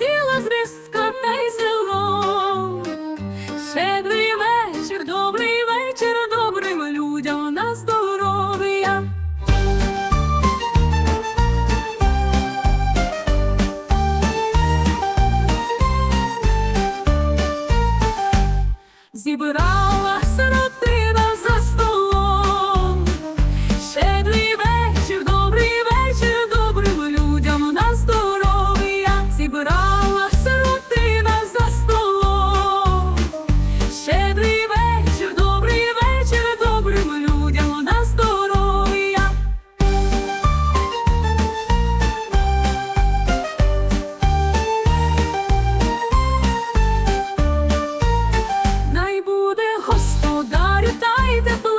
Летіла з ризка та й село. Щедрий вечір, добрий вечір, добрим людям на здоров'я. Зібрав Dario tai debu.